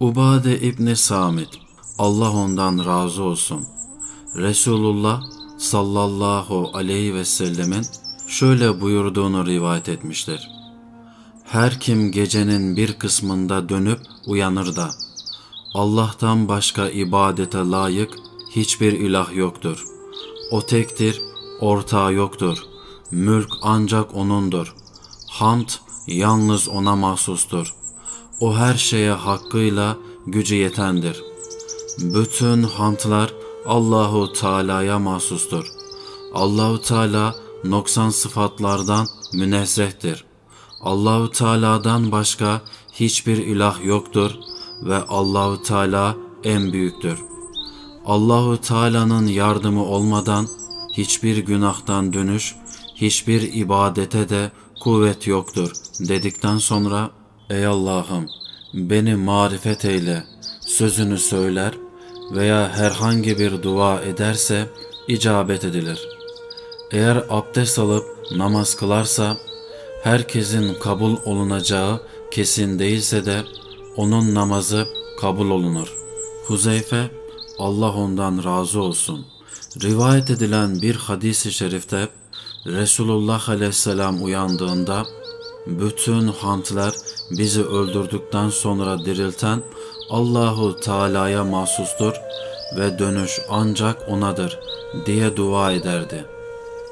Ubade İbni Samit, Allah ondan razı olsun. Resulullah sallallahu aleyhi ve sellemin şöyle buyurduğunu rivayet etmiştir. Her kim gecenin bir kısmında dönüp uyanır da Allah'tan başka ibadete layık hiçbir ilah yoktur. O tektir, ortağı yoktur. Mülk ancak O'nundur. Hamd yalnız O'na mahsustur. O her şeye hakkıyla gücü yetendir. Bütün hamdlar Allahu Teala'ya mahsustur. Allahu Teala noksan sıfatlardan münezzehtir. Allahu Teala'dan başka hiçbir ilah yoktur ve Allahu Teala en büyüktür. Allahu Teala'nın yardımı olmadan hiçbir günahtan dönüş, hiçbir ibadete de kuvvet yoktur dedikten sonra Ey Allah'ım beni marifet eyle sözünü söyler veya herhangi bir dua ederse icabet edilir. Eğer abdest alıp namaz kılarsa herkesin kabul olunacağı kesin değilse de onun namazı kabul olunur. Huzeyfe Allah ondan razı olsun. Rivayet edilen bir hadis-i şerifte Resulullah aleyhisselam uyandığında bütün hamdler bizi öldürdükten sonra dirilten Allahu Teala'ya mahsustur ve dönüş ancak O'nadır diye dua ederdi.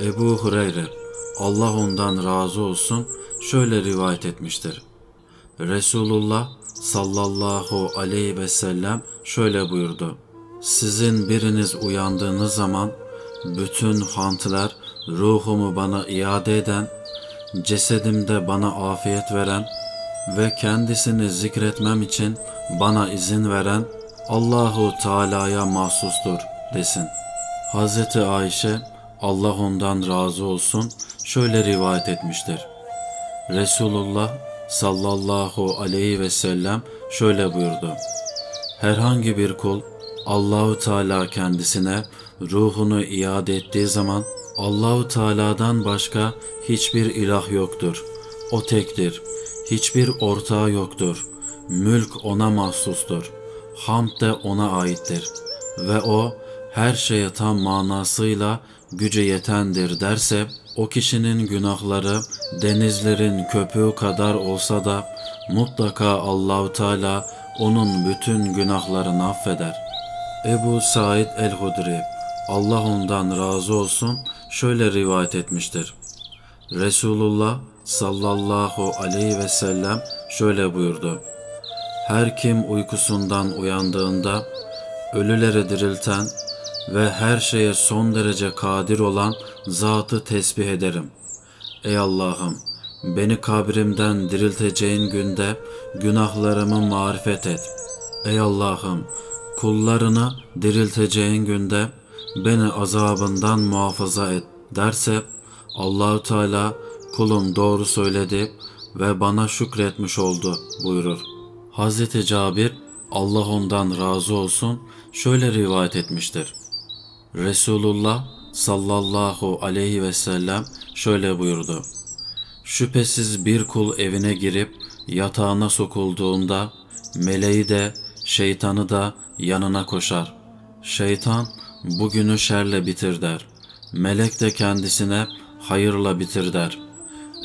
Ebu Hureyre Allah ondan razı olsun şöyle rivayet etmiştir. Resulullah sallallahu aleyhi ve sellem şöyle buyurdu. Sizin biriniz uyandığınız zaman bütün hamdler ruhumu bana iade eden, cesedimde bana afiyet veren ve kendisini zikretmem için bana izin veren Allahu Teala'ya mahsustur desin. Hazreti Ayşe Allah ondan razı olsun şöyle rivayet etmiştir. Resulullah sallallahu aleyhi ve sellem şöyle buyurdu. Herhangi bir kul Allahu Teala kendisine ruhunu iade ettiği zaman Allahu Teala'dan başka hiçbir ilah yoktur. O tektir. Hiçbir ortağı yoktur. Mülk ona mahsustur. Hamd de ona aittir. Ve o her şeye tam manasıyla gücü yetendir derse o kişinin günahları denizlerin köpüğü kadar olsa da mutlaka Allahu Teala onun bütün günahlarını affeder. Ebu Said el-Hudri Allah ondan razı olsun şöyle rivayet etmiştir. Resulullah sallallahu aleyhi ve sellem şöyle buyurdu. Her kim uykusundan uyandığında ölüleri dirilten ve her şeye son derece kadir olan zatı tesbih ederim. Ey Allah'ım beni kabrimden dirilteceğin günde günahlarımı marifet et. Ey Allah'ım kullarını dirilteceğin günde beni azabından muhafaza et derse Allahü Teala kulum doğru söyledi ve bana şükretmiş oldu buyurur. Hazreti Cabir Allah ondan razı olsun şöyle rivayet etmiştir. Resulullah sallallahu aleyhi ve sellem şöyle buyurdu. Şüphesiz bir kul evine girip yatağına sokulduğunda meleği de şeytanı da yanına koşar. Şeytan bugünü şerle bitir der. Melek de kendisine hayırla bitir der.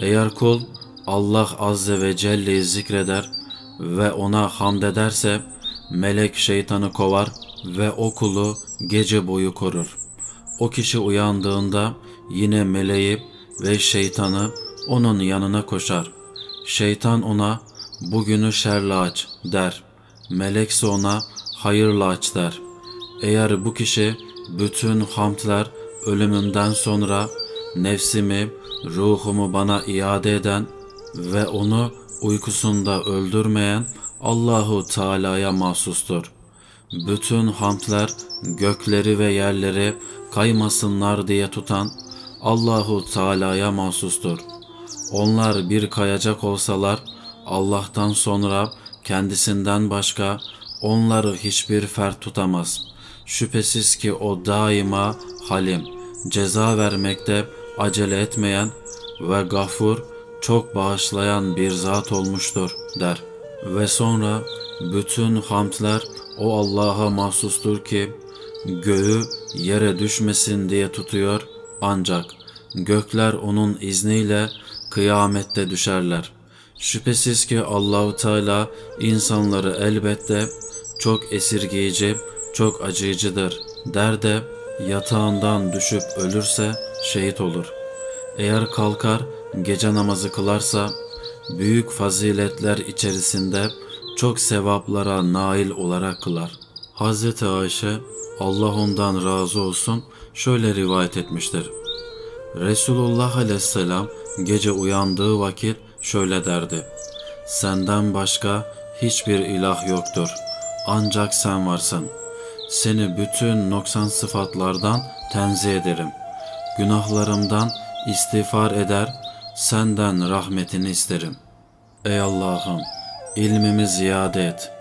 Eğer kul Allah azze ve celle'yi zikreder ve ona hamd ederse melek şeytanı kovar ve o kulu gece boyu korur. O kişi uyandığında yine meleği ve şeytanı onun yanına koşar. Şeytan ona bugünü şerle aç der. Melekse ona hayırla aç der. Eğer bu kişi bütün hamdler ölümümden sonra nefsimi, ruhumu bana iade eden ve onu uykusunda öldürmeyen Allahu Teala'ya mahsustur. Bütün hamdler gökleri ve yerleri kaymasınlar diye tutan Allahu Teala'ya mahsustur. Onlar bir kayacak olsalar Allah'tan sonra kendisinden başka onları hiçbir fert tutamaz. Şüphesiz ki o daima halim, ceza vermekte acele etmeyen ve gafur, çok bağışlayan bir zat olmuştur der. Ve sonra bütün hamdler o Allah'a mahsustur ki göğü yere düşmesin diye tutuyor ancak gökler onun izniyle kıyamette düşerler. Şüphesiz ki Allahu Teala insanları elbette çok esirgeyici, çok acıyıcıdır der de yatağından düşüp ölürse şehit olur. Eğer kalkar gece namazı kılarsa büyük faziletler içerisinde çok sevaplara nail olarak kılar. Hazreti Ayşe Allah ondan razı olsun şöyle rivayet etmiştir. Resulullah aleyhisselam gece uyandığı vakit şöyle derdi. Senden başka hiçbir ilah yoktur. Ancak sen varsın. Seni bütün noksan sıfatlardan tenzih ederim. Günahlarımdan istiğfar eder, senden rahmetini isterim. Ey Allah'ım, ilmimi ziyade et.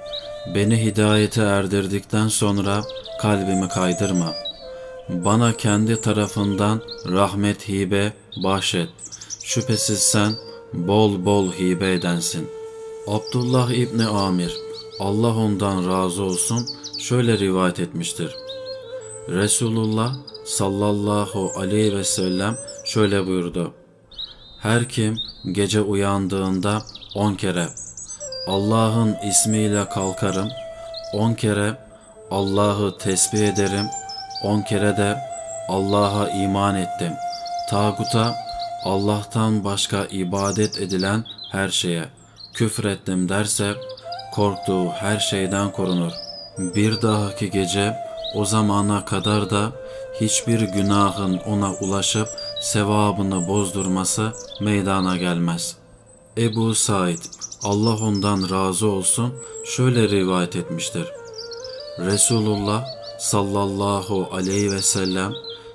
Beni hidayete erdirdikten sonra kalbimi kaydırma. Bana kendi tarafından rahmet hibe bahşet. Şüphesiz sen bol bol hibe edensin. Abdullah İbni Amir, Allah ondan razı olsun, şöyle rivayet etmiştir. Resulullah sallallahu aleyhi ve sellem şöyle buyurdu. Her kim gece uyandığında on kere Allah'ın ismiyle kalkarım, on kere Allah'ı tesbih ederim, on kere de Allah'a iman ettim. Tağuta Allah'tan başka ibadet edilen her şeye küfrettim derse korktuğu her şeyden korunur. Bir dahaki gece o zamana kadar da hiçbir günahın ona ulaşıp sevabını bozdurması meydana gelmez. Ebu Said, Allah ondan razı olsun, şöyle rivayet etmiştir. Resulullah sallallahu aleyhi ve sellem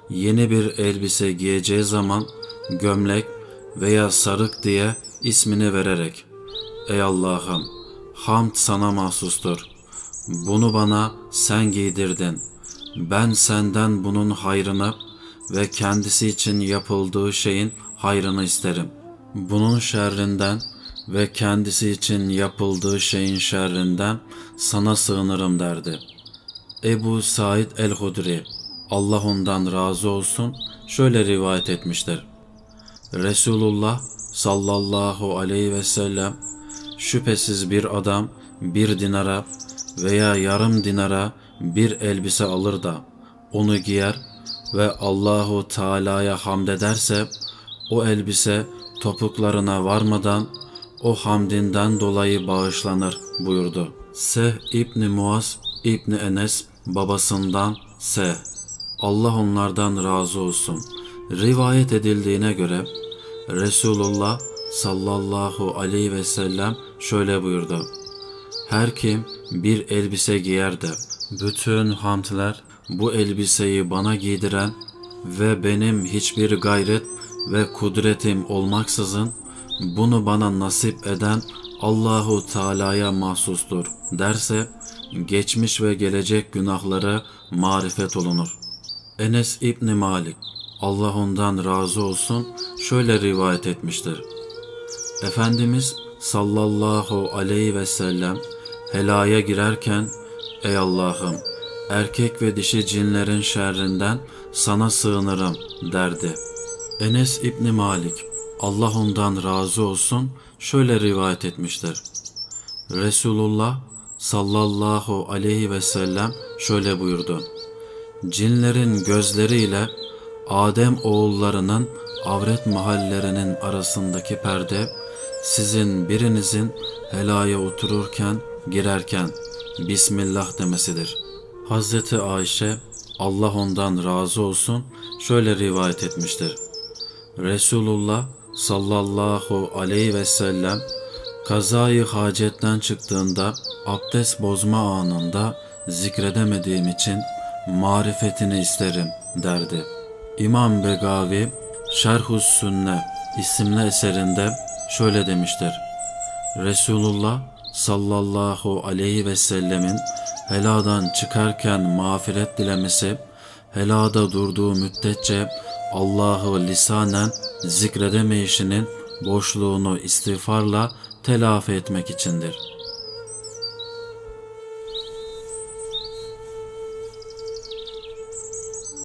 yeni bir elbise giyeceği zaman gömlek veya sarık diye ismini vererek Ey Allah'ım hamd sana mahsustur. Bunu bana sen giydirdin. Ben senden bunun hayrını ve kendisi için yapıldığı şeyin hayrını isterim. Bunun şerrinden ve kendisi için yapıldığı şeyin şerrinden sana sığınırım derdi. Ebu Said el-Hudri, Allah ondan razı olsun, şöyle rivayet etmiştir. Resulullah sallallahu aleyhi ve sellem şüphesiz bir adam bir dinara veya yarım dinara bir elbise alır da onu giyer ve Allahu Teala'ya hamd ederse o elbise topuklarına varmadan o hamdinden dolayı bağışlanır buyurdu. Seh İbni Muaz İbni Enes babasından Seh. Allah onlardan razı olsun. Rivayet edildiğine göre Resulullah sallallahu aleyhi ve sellem şöyle buyurdu. Her kim bir elbise giyer de bütün hamdler bu elbiseyi bana giydiren ve benim hiçbir gayret ve kudretim olmaksızın bunu bana nasip eden Allahu Teala'ya mahsustur derse geçmiş ve gelecek günahları marifet olunur. Enes İbni Malik Allah ondan razı olsun şöyle rivayet etmiştir. Efendimiz sallallahu aleyhi ve sellem helaya girerken ey Allah'ım erkek ve dişi cinlerin şerrinden sana sığınırım derdi. Enes İbni Malik Allah ondan razı olsun şöyle rivayet etmiştir. Resulullah sallallahu aleyhi ve sellem şöyle buyurdu. Cinlerin gözleriyle Adem oğullarının avret mahallerinin arasındaki perde sizin birinizin helaya otururken girerken Bismillah demesidir. Hazreti Ayşe Allah ondan razı olsun şöyle rivayet etmiştir. Resulullah sallallahu aleyhi ve sellem kazayı hacetten çıktığında abdest bozma anında zikredemediğim için marifetini isterim derdi. İmam Begavi Şerhus Sünne isimli eserinde şöyle demiştir. Resulullah sallallahu aleyhi ve sellemin heladan çıkarken mağfiret dilemesi, helada durduğu müddetçe Allah'ı lisanen zikredemeyişinin boşluğunu istiğfarla telafi etmek içindir.''